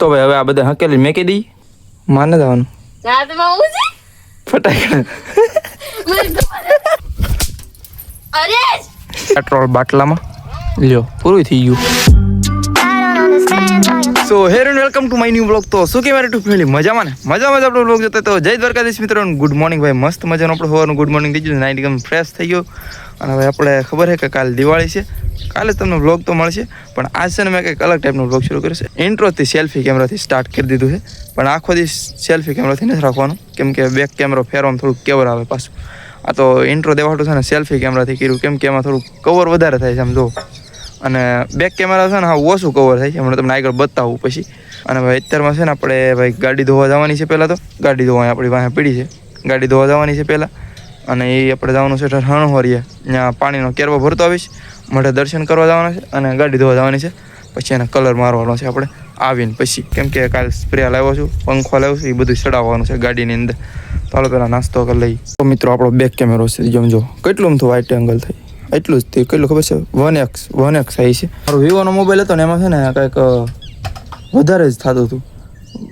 તો ભાઈ હવે આ બધા હકેલી મેકી દઈ માને જવાનું ફટાકડા. પેટ્રોલ બાટલામાં. લ્યો પૂરું થઈ ગયું. So here and welcome to my new blog તો શું કે મારે ટુ ફેમિલી? મજામાં ને? મજા મજા આપણો બ્લોગ જોતા તો જય દ્વારકાધીશ મિત્રો ગુડ મોર્નિંગ ભાઈ. મસ્ત મજાનો આપણો હોવાનું ગુડ મોર્નિંગ થઈ ગયું. નાઇટ એકદમ ફ્રેશ થઈ ગયો. અને હવે આપણે ખબર છે કે કાલે દિવાળી છે. કાલે તમને બ્લોગ તો મળશે. પણ આજ છે ને મેં કંઈક અલગ ટાઈપનો બ્લોગ શરૂ કર્યો છે. ઇન્ટ્રોથી સેલ્ફી કેમેરાથી સ્ટાર્ટ કરી દીધું છે. પણ આખો દિવસ સેલ્ફી કેમેરાથી નથી રાખવાનું. કેમ કે બેક કેમેરો ફેરવામાં થોડુંક કેવર આવે પાછું. આ તો ઇન્ટ્રો દેવાટું છે ને સેલ્ફી કેમેરાથી કર્યું. કેમ કે એમાં થોડું કવર વધારે થાય છે આમ જો અને બેક કેમેરા છે ને હા ઓછું કવર થાય છે. હમણાં તમને આગળ બતાવું પછી. અને ભાઈ અત્યારમાં છે ને આપણે ભાઈ ગાડી ધોવા જવાની છે પહેલાં તો. ગાડી ધોવા આપણી પાસે પીડી છે. ગાડી ધોવા જવાની છે પહેલાં. અને એ આપણે જવાનું છે હણહોરીએ ત્યાં પાણીનો કેરવો ભરતો આવીશ. મઢે દર્શન કરવા જવાના છે અને ગાડી ધોવા જવાની છે. પછી એને કલર મારવાનો છે આપણે. આવીને પછી. કેમ કે કાલે સ્પ્રે લાવ્યો છું, પંખો લાવ્યો છું, એ બધું ચડાવવાનું છે ગાડીની અંદર. ચાલો પહેલાં નાસ્તો કરી લઈ તો મિત્રો, આપણો બેક કેમેરો છે જો કેટલું તો વાઇટ એંગલ થાય એટલું જ. તે કેટલું ખબર છે? વન એક્સ વન એક્સ થાય છે. મારો વિવોનો મોબાઈલ હતો ને એમાં છે ને કંઈક વધારે જ થતું હતું.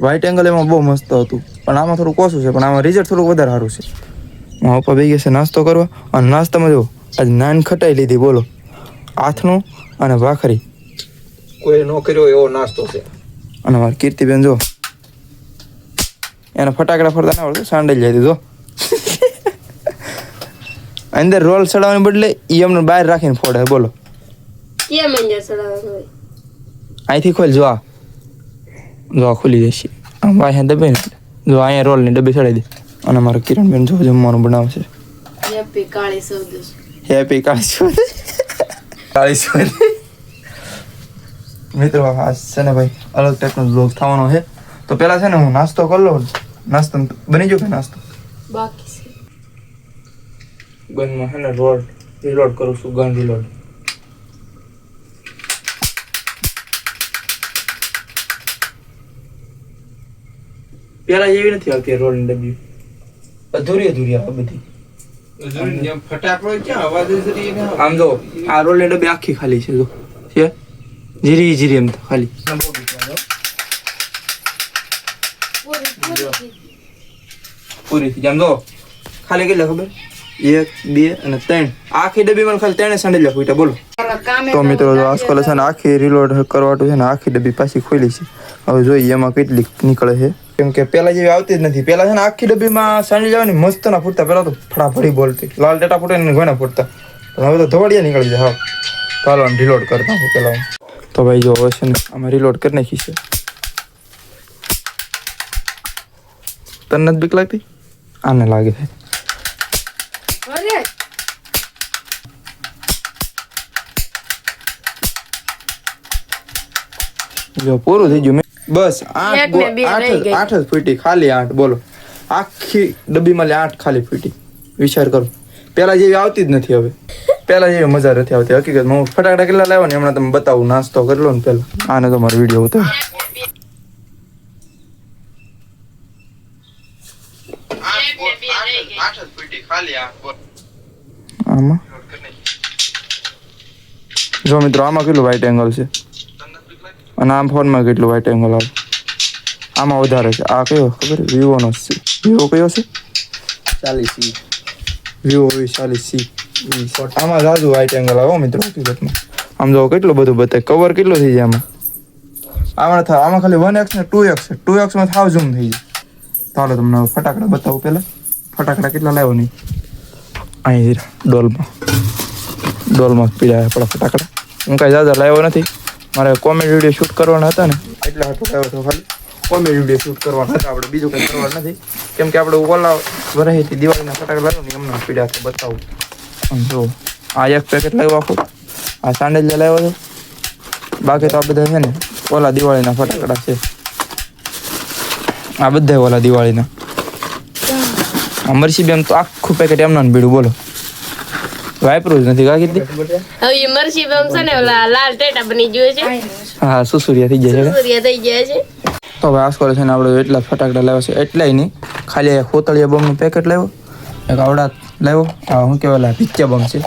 વાઇટ એંગલ એમાં બહુ મસ્ત હતું. પણ આમાં થોડુંક ઓછું છે પણ આમાં રિઝલ્ટ થોડુંક વધારે સારું છે. મારા પપ્પા બે ગયા છે નાસ્તો કરવા અને નાસ્તામાં જો આજ નાન ખટાઈ લીધી બોલો. આથનું અને ભાખરી. કોઈ ન કર્યો એવો નાસ્તો છે. અને મારી કીર્તિબેન જો એને ફટાકડા ફરતા ના આવડતું સાંડલ જાય જો અંદર રોલ ચડાવવાને બદલે એ અમને બહાર રાખીને ફોડે. બોલો. કેમ અંદર ચડાવવાનું હોય અહીંથી ખોલ જો આ. જો આ ખુલી જશે. આમ અહીંયા દબે ને. જો અહીંયા રોલની ડબ્બી ચડાવી દે. અને મારા કિરણબેન જો જમવાનું બનાવશે. હેપી કાળી સૌદશ હેપી કાળી કાળી મિત્રો આ છે ને ભાઈ અલગ ટાઈપનો બ્લોગ થવાનો છે. તો પહેલા છે ને હું નાસ્તો કરી લઉં. નાસ્તો બની ગયો કે નાસ્તો? બાકી. ગનમાં છે ને રોડ રિલોડ કરું છું ગન રિલોડ પેલા જેવી નથી આવતી રોલની ડબ્બી. અધૂરી અધૂરી આવે બધી. ફટાકડો ક્યાં અવાજ જ રહી આમ જો આ રોલની ડબ્બી આખી ખાલી છે જો. છે? જીરી જીરી એમ તો ખાલી. પૂરી થઈ આમ જો ખાલી કેટલા ખબર? એક, બે અને ત્રણ. આખી ડબ્બીમાં ખાલી ત્રણે સાંડેલા ફૂટ્યા બોલો. તો મિત્રો આજકાલ છે ને આખી રીલોડ કરવાટું છે ને આખી ડબ્બી પાછી ખોલી છે. હવે જોઈએ એમાં કેટલી નીકળે છે. કેમ કે પેલા જેવી આવતી જ નથી. પેલા છે ને આખી ડબ્બીમાં સાંડી જવાની મસ્ત ના ફૂટતા. પેલા તો ફટાફટી બોલતી. લાલ ડેટા ફૂટે ને ઘણા ફૂટતા. હવે તો ધોવાડિયા નીકળી જાય. હા. ચાલો રીલોડ કરતા હું. પેલા તો ભાઈ જો હવે છે ને અમે રીલોડ કરી નાખી છે. તને નથી બીક લાગતી? આને લાગે છે. જો પૂરું થઈ ગયું. મેં બસ આઠ આઠ જ- આઠ જ ફૂટી ખાલી આઠ બોલો. આખી ડબ્બીમાં લે આઠ ખાલી ફૂટી. વિચાર કરો. પેલા જેવી આવતી જ નથી હવે. પેલા જેવી મજા નથી આવતી. હકીકત હું ફટાકડા કેટલા લાવ્યો ને હમણાં તમે બતાવું નાસ્તો કરી લો ને પેલા. આને તો મારો વીડિયો ઉતાર. આમાં? જો મિત્રો આમાં કેટલું વ્હાઈટ એંગલ છે? અને આમ ફોનમાં કેટલું વ્હાઈટ એંગલ આવે? આમાં વધારે છે. આ કયો? ખબર વિવોનો છે વિવો કયો છે? ચાલીસ સી વિવો વી ચાલીસ સી આમાં જાજુ વાઇટ એંગલ આવે મિત્રો હકીકતમાં. આમ જો કેટલું બધું બતાવે કવર કેટલું થઈ જાય આમાં? આમાં થાય આમાં ખાલી વન એક્સ ને ટુ એક્સ ટુ એક્સમાં થાવ ઝૂમ થઈ જાય. ચાલો તમને ફટાકડા બતાવું પહેલાં. ફટાકડા કેટલા લાવ્યો નહીં? અહીં ડોલમાં. ડોલમાં પીડા આપણા ફટાકડા. હું કાંઈ જાજા લાવ્યો નથી. મારે કોમેડી વીડિયો શૂટ કરવાના હતા ને. એટલે હાટું હતો ખાલી કોમેડી વીડિયો શૂટ કરવાના હતા. આપણે બીજું કંઈ કરવાનું નથી. કેમ કે આપણે ઓલા વરહીથી દિવાળીના ફટાકડા લાવ્યો ને એમના પીડા છે બતાવું. જો આ એક પેકેટ લાવ્યો આખું. આ સાંડેલ લાવ્યો હતો બાકી તો આ બધા છે ને ઓલા દિવાળીના ફટાકડા છે. આ બધા ઓલા દિવાળીના. મરસી બેમ તો આખું પેકેટ એમના ને બીડું બોલો. વાપરું જ નથી કા કીધી? હવે એ મરસી બમ છે ને ઓલા લાલ ટેટા બની ગયો છે. હા સુસુરિયા થઈ જાય છે સૂર્ય થઈ ગયા છે. તો હવે આસકોલે છે ને આપણે એટલા ફટાકડા લાવ્યા છે એટલાય નહીં. ખાલી એક ખોતળિયા બમનું પેકેટ લાવ્યો એક આવડા લાવ્યો આ શું કહેવાય પિચ્ચા બમ છે.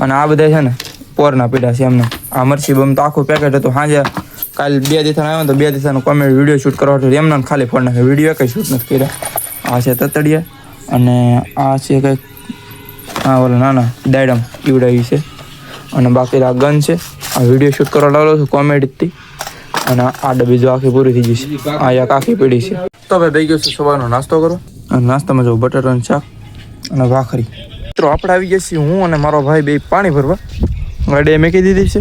અને આ બધા છે ને પોરના પીડા છે એમને. આ મરસી બમ તો આખું પેકેટ હતું. સાંજે કાલ બે દિવસ આવ્યો તો બે દિવસનો કોમેડી વીડિયો શૂટ કરવા હતો. એમને ખાલી ફોન નાખ્યો. વીડિયો કંઈ શૂટ નથી કર્યા. આ છે તતડિયા. અને આ છે કંઈક હા ઓલા નાના ડાયડમ ઈવડાવી છે. અને બાકી આ ગન છે. આ વીડિયો શૂટ કરવા લાવેલો છું કોમેડીથી અને આ ડબ્બી જો આખી પૂરી થઈ જશે. આ એક આખી પડી છે. તો ભાઈ થઈ ગયો છે સવારનો નાસ્તો કરો. અને નાસ્તામાં જો બટાટાનું શાક અને ભાખરી. મિત્રો આપણે આવી ગયા છીએ હું અને મારો ભાઈ બે પાણી ભરવા. ગાડી મેકી દીધી છે.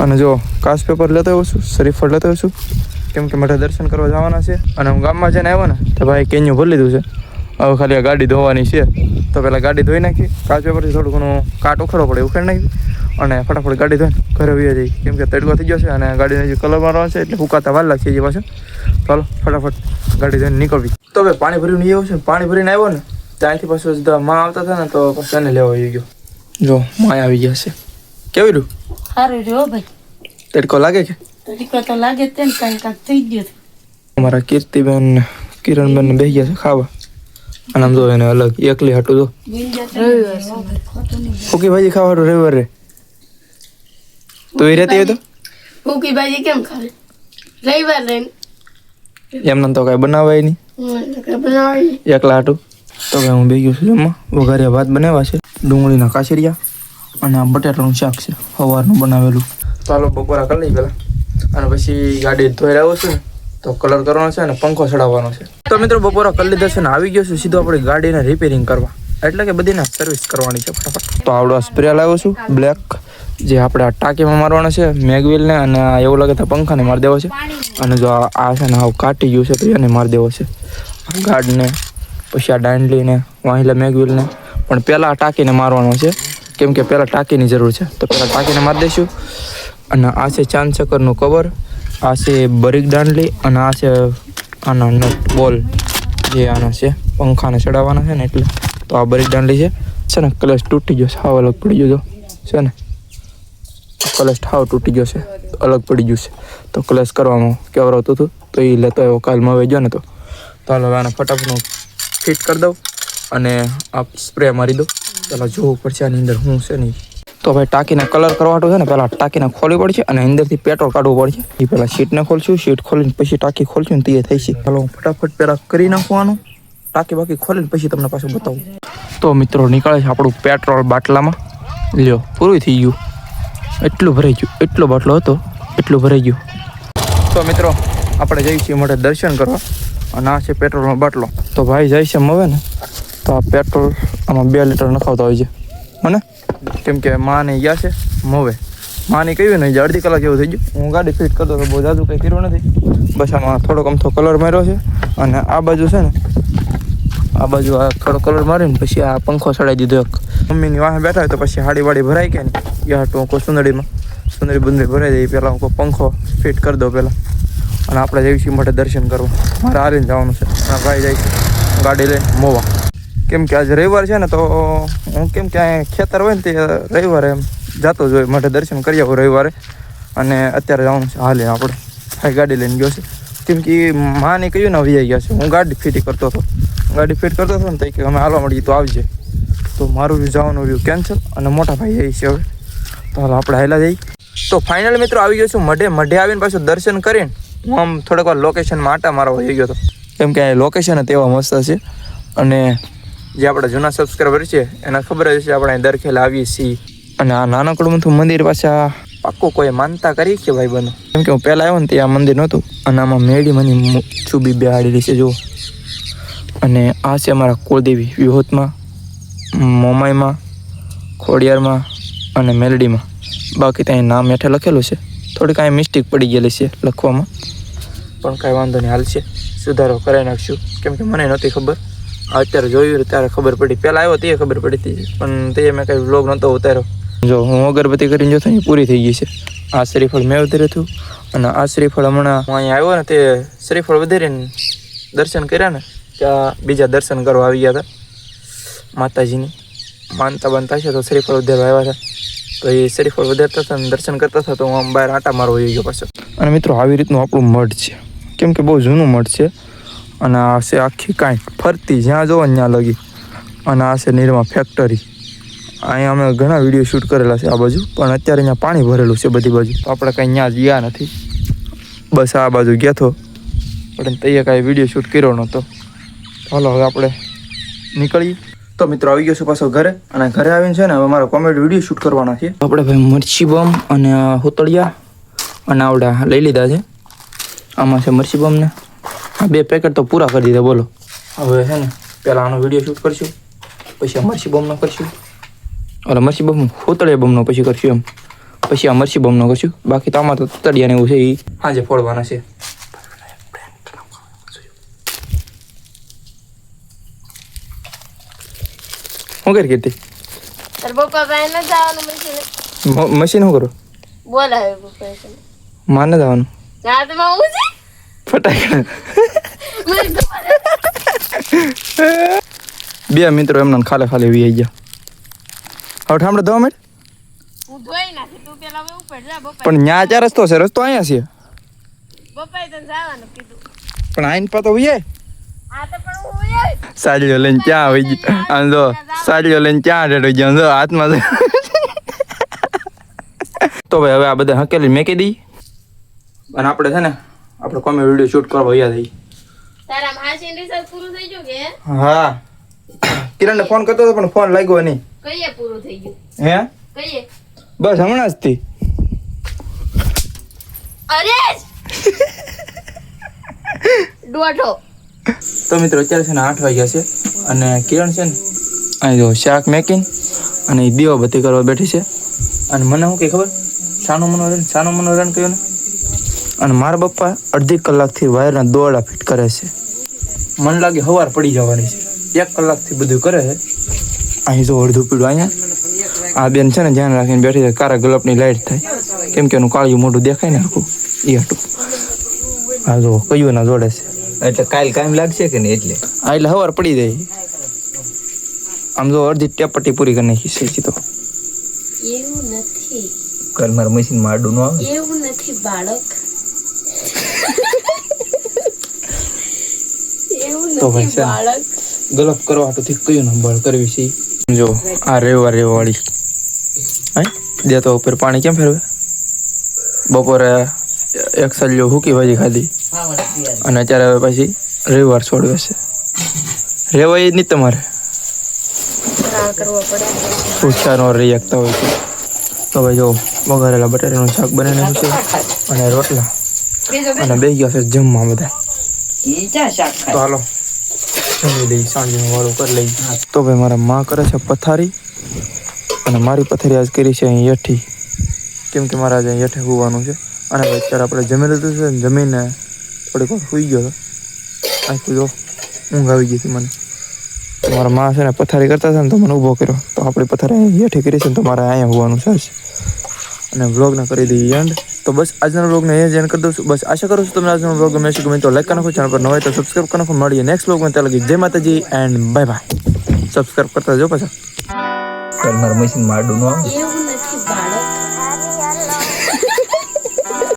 અને જો કાચ પેપર લેતો આવ્યો છું શરીફળ લેતો આવ્યો છું. કેમ કે મારે દર્શન કરવા જવાના છે. અને હું ગામમાં જઈને આવ્યો ને તો ભાઈ કેન્યું ભરી લીધું છે. હવે ખાલી આ ગાડી ધોવાની છે. તો પહેલાં ગાડી ધોઈ નાખી કાચ પેપરથી થોડું ઘણું કાટ ઉખડો પડે ઉખેડ નાખી અને ફટાફટ ગાડી ધોઈને ઘરે વહી જઈ કેમ કે તડકો થઈ ગયો છે અને ગાડીને જે કલર મારવાનો છે એટલે ફૂકાતા વાર લાગશે એ પાછું. ચાલો ફટાફટ ગાડી ધોઈને નીકળવી. તો ભાઈ પાણી ભરીને એવું છે પાણી ભરીને આવ્યો ને ત્યાંથી પાછું સીધા માં આવતા હતા ને તો પછી એને લેવા આવી ગયો. જો માં આવી ગયા છે. કેવી રહ્યું? સારું રહ્યો ભાઈ. તડકો લાગે કે તડકો તો લાગે તેમ કાંઈ કાંઈક થઈ ગયો છે. અમારા કીર્તિબેન કિરણબેન બેસી ગયા છે ખાવા. અને આમ જો એને અલગ એકલી હાટું જો ફૂકી ભાજી ખાવાનું રવિવાર? તું એ રહેતી હોય તો? ફૂકી ભાજી કેમ ખાવે? રવિવાર રહીને એમને તો કાંઈ બનાવાય નહીં. એકલા હાટું. તો ભાઈ હું બે ગયો છું જમવા. વઘારિયા ભાત બનાવ્યા છે. ડુંગળીના કાચરિયા અને આ બટાટાનું શાક છે. સવારનું બનાવેલું. ચાલો બપોરા કરી લઈ પેલા અને પછી ગાડી ધોઈ આવ્યો છું ને. તો કલર કરવાનો છે અને પંખો ચડાવવાનો છે. તો મિત્રો, બપોરો કરી લીધો છે ને આવી ગયો છે. સીધો આપણી ગાડીને રિપેરિંગ કરવા. એટલે કે બધીને સર્વિસ કરવાની છે ફટાફટ. તો આવડો સ્પ્રે લાવ્યો છું બ્લેક જે આપણે આ ટાંકીમાં મારવાનો છે મેગવિલને અને એવું લાગે તો પંખાને મારી દેવો છે. અને જો આ છે ને આવું કાટી ગયું છે તો એને મારી દેવો છે. ગાર્ડને પછી આ દાંડલીને, વાહિલા મેગવિલને પણ પહેલાં આ ટાંકીને મારવાનો છે. કેમ કે પહેલાં ટાંકીની જરૂર છે. તો પહેલાં ટાંકીને મારી દઈશું અને આ છે ચાંદ ચક્કરનું કવર આ છે બરીક દાંડલી અને આ છે આના નટ બોલ. જે આના છે, પંખાને ચડાવવાના છે ને એટલે. તો આ બરીક દાંડલી છે. છે ને, કલશ તૂટી ગયો હાવ અલગ પડી ગયો છે ને? કલશ હાવ તૂટી ગયો છે. અલગ પડી ગયું છે. તો કલશ કરવામાં કેવરાવતું હતું તો? એ લેતો આવ્યો કાલમાં વેજો ને તો. તો હવે આને ફટાફટ ફિટ કરી દઉં અને આ સ્પ્રે મારી દઉં પહેલાં જોવું પડશે આની અંદર શું છે નહીં તો ભાઈ ટાંકીને કલર કરવાનો છે ને, પહેલાં ટાંકીને ખોલવી પડશે અને અંદરથી પેટ્રોલ કાઢવું પડશે. એ પહેલાં શીટને ખોલશું શીટ ખોલીને પછી ટાંકી ખોલશું ને તે થઈ છે ચાલો ફટાફટ પહેલાં કરી નાખવાનું. ટાંકી બાકી ખોલીને પછી તમને પાછું બતાવું. તો મિત્રો નીકળે છે આપણું પેટ્રોલ બાટલામાં. લ્યો, પૂરું થઈ ગયું. એટલું ભરાઈ ગયું. એટલો બાટલો હતો. એટલું ભરાઈ ગયું. તો મિત્રો, આપણે જઈએ છીએ માટે દર્શન કરવા. અને આ છે પેટ્રોલનો બાટલો. તો ભાઈ જાય છે મવે ને. તો આ પેટ્રોલ આમાં બે લીટર નખાવતા હોય છે. મને? કેમ કે માને ગયા છે, મોવે. માની કહ્યું ને અડધી કલાક જેવું થઈ ગયું. હું ગાડી ફિટ કરતો તો બહુ જાજુ કંઈ કર્યું નથી. બસ આમાં થોડોક અમથો કલર માર્યો છે. અને આ બાજુ છે ને, આ બાજુ આ થોડો કલર મારીને પછી આ પંખો ચડાવી દીધો એક. મમ્મીની વાહે બેઠા હોય તો પછી હાડી વાડી ભરાઈ કે ને યા તો કોઈ સુંદડીમાં સુંદરી બંદરી ભરાઈ દઈ પહેલાં હું પંખો ફિટ કરી દઉં પહેલાં. અને આપણે છીએ માટે દર્શન કરવા. મારે હારીને જવાનું છે. ભાઈ જાય ગાડી લઈને મોવા. કેમ કે આજે રવિવાર છે ને તો હું કેમ કે અહીંયા ખેતર હોય ને તે રવિવારે એમ જતો જ હોય. માટે દર્શન કરી આવું રવિવારે. અને અત્યારે જવાનું છે હાલે આપણે. ભાઈ ગાડી લઈને ગયો છે. કેમ કે માને કહ્યું ને આવી ગયા છે. હું ગાડી ફિટ કરતો હતો. ગાડી ફિટ કરતો હતો ને તો કે અમે હાલવા મળીએ તો આવજે. તો મારું જવાનું રહ્યું કેન્સલ અને મોટા ભાઈ આવી છે હવે. તો હાલ આપણે હાલા જઈએ. તો ફાઇનલ મિત્રો આવી ગયો છું. મઢે મઢે આવીને પાછું દર્શન કરીને હું આમ થોડીક વાર લોકેશનમાં આટા મારવા જઈ ગયો હતો. કેમ કે લોકેશન એવા મસ્ત છે. અને જે આપણા જૂના સબસ્ક્રાઈબર છે, એને ખબર જ છે આપણે દર ખેલ આવીએ છીએ. અને આ નાનકડું મથું મંદિર આ પાક્કું કોઈ માનતા કરી કે ભાઈ બનો કેમ કે હું પહેલાં આવ્યો ને ત્યાં મંદિર નહોતું, અને આમાં મેળી મને ચૂબી બેહાડેલી છે, જુઓ. અને આ છે અમારા કુળદેવી વિહોતમાં મોમાઈમાં, ખોડિયારમાં અને મેલડીમાં. બાકી ત્યાં નામ હેઠે લખેલું છે. થોડી કાંઈ મિસ્ટેક પડી ગયેલી છે લખવામાં. પણ કાંઈ વાંધો નહીં, હાલ છે. સુધારો કરાવી નાખશું. કેમ કે મને નહોતી ખબર. અત્યારે જોયું ત્યારે ખબર પડી. પહેલાં આવ્યો તે ખબર પડી હતી, પણ તે મેં કંઈ વ્લોગ નહોતો ઉતાર્યો. જો, હું અગરબત્તી કરીને જોતો ને પૂરી થઈ ગઈ છે. આ શ્રીફળ મેં ઉતર્યું હતું, અને આ શ્રીફળ હમણાં હું અહીંયા આવ્યો ને, તે શ્રીફળ વધારીને દર્શન કર્યા ને ત્યાં બીજા દર્શન કરવા આવી ગયા હતા, માતાજીની. માનતા બનતા છે તો શ્રીફળ વધારવા આવ્યા હતા. તો એ શ્રીફળ વધારતા હતા ને, દર્શન કરતા હતા, તો હું આમ બહાર આટા આવી ગયો પાછો. અને મિત્રો, આવી રીતનું આપણું મઠ છે. કેમ કે બહુ જૂનું મઠ છે. અને આ છે આખી કાંઈ ફરતી જ્યાં જોવો ને ત્યાં લગી. અને આ છે નિરમા ફેક્ટરી અહીંયા અમે ઘણા વીડિયો શૂટ કરેલા છે આ બાજુ પણ અત્યારે અહીંયા પાણી ભરેલું છે બધી બાજુ. તો આપણે કંઈ ત્યાં ગયા નથી. બસ આ બાજુ ગયા તો. પણ તૈયાર કાંઈ વીડિયો શૂટ કર્યો નહોતો. ચાલો હવે આપણે નીકળીએ. તો મિત્રો આવી ગયો છું પાછો ઘરે અને ઘરે આવીને છે ને હવે મારો કોમેડી વીડિયો શૂટ કરવાના છે. આપણે ભાઈ મરચી બમ અને હોતળિયા અને આવડા લઈ લીધા છે. આમાં છે મરચી બમ ને આ બે પેકેટ તો પૂરા કરી દીધા બોલો. હવે છે ને પહેલાં આનો વીડિયો શૂટ કરશું પછી આ મરચી બમનો કરશું. ઓલા મરસી બમ હોતળિયા બમનો પછી કરશું એમ. પછી આ મરચી બમનો કરશું. બાકી તો આમાં તો તળિયાને એવું છે એ આજે ફોડવાના છે. શું કરી કીધી? મશીન શું કરો? બોલાવે માને જવાનું. તો હું છે ફટાકડા. બે મિત્રો એમને ખાલે ખાલે વી ગયા. હવે ઠામડે દો બપાઈ. પણ ન્યા ચાર રસ્તો છે રસ્તો અહીંયા છે. પણ આઈન પાતો હોઈએ આ તો પણ સાડીઓ લઈને ક્યાં આવી ગઈ? આમ જો સાડીઓ લઈને ક્યાં ડેડો ગયો? જો હાથમાં તો ભાઈ હવે આ બધા હકેલી મેકી દઈ અને આપણે છે ને આપણે કોમે વીડિયો શૂટ કરવા યાદ થઈ. તારા માસીન રિસર્ચ પૂરું થઈ ગયું કે? હા. કિરણને ફોન કરતો હતો પણ ફોન લાગ્યો નહીં. કઈએ પૂરું થઈ ગયું? હે? કઈએ? બસ હમણાં જ થી. અરે દોઢો. તો મિત્રો અત્યારે છે ને આઠ વાગ્યા છે અને કિરણ છે ને અહીં જો શાક મેકિંગ અને દીવાબત્તી દીવા કરવા બેઠી છે. અને મને શું કે ખબર? સાનું મનોરંજન સાનું મનોરંજન કહ્યું ને? અને મારા પપ્પા અડધી કલાકથી વાયરના દોરડા ફિટ કરે છે. મને લાગે હવાર પડી જવાની છે. એક કલાકથી બધું કરે છે. અહીં જો અડધું પીડું અહીંયા. આ બેન છે ને ધ્યાન રાખીને બેઠી છે કારા ગલપની લાઇટ થાય. કેમ કે એનું કાળિયું મોઢું દેખાય ને આખું એ હતું હા જો કયું ના જોડે છે. એટલે કાલ કામ લાગશે કે નહીં એટલે? હા એટલે હવાર પડી જાય. આમ જો અડધી ટેપટી પૂરી કરી નાખી છે તો એવું નથી. કાલ મારા મશીનમાં આડું ન આવે? એવું નથી બાળક. તો ભાઈ ગલપ કરવા હાટુથી કયું નંબર કરવી છે? જો આ રેવા રેવાવાળી હા? દેતો ઉપર પાણી કેમ ફેરવે? બપોરે એક સલ્યો હુકી ભાજી ખાધી. અને અત્યારે હવે પછી રવિવાર છોડવે છે. રેવાય નહીં તમારે. કરવો રહી શકતા હોય છે. તો ભાઈ જો વઘારેલા બટાટાનું શાક બની નાખ્યું છે અને રોટલા. અને બે ગયા છે જમવા બધા તો હાલો જમી લઈ સાંજનું વાળું કરી લઈ તો ભાઈ મારા માં કરે છે પથારી અને મારી પથારી આજ કરી છે અહીં હેઠી કેમ કે મારે આજે અહીં હેઠે હોવાનું છે અને ભાઈ અત્યારે આપણે જમી લીધું છે ને જમીને થોડીક વાર સુઈ ગયો હતો આખું જો ઊંઘ આવી ગઈ હતી મને મારા માં છે ને પથારી કરતા હતા ને તો મને ઊભો કર્યો તો આપણી પથારી અહીં હેઠી કરી છે ને તો મારે અહીંયા હોવાનું છે અને વ્લોગને કરી દઈએ એન્ડ તો બસ આજના વ્લોગને અહીંયા એન કરી દઉં બસ આશા કરું છું તમને આજનો વ્લોગ ગમે છે ગમે તો લાઈક કરો ચેનલ પર ન હોય તો સબસ્ક્રાઈબ કરો મળીએ નેક્સ્ટ વ્લોગમાં ત્યાં લગી જય માતાજી એન્ડ બાય બાય સબસ્ક્રાઈબ કરતા જો પાછા. મારા મશીનમાં આડું ન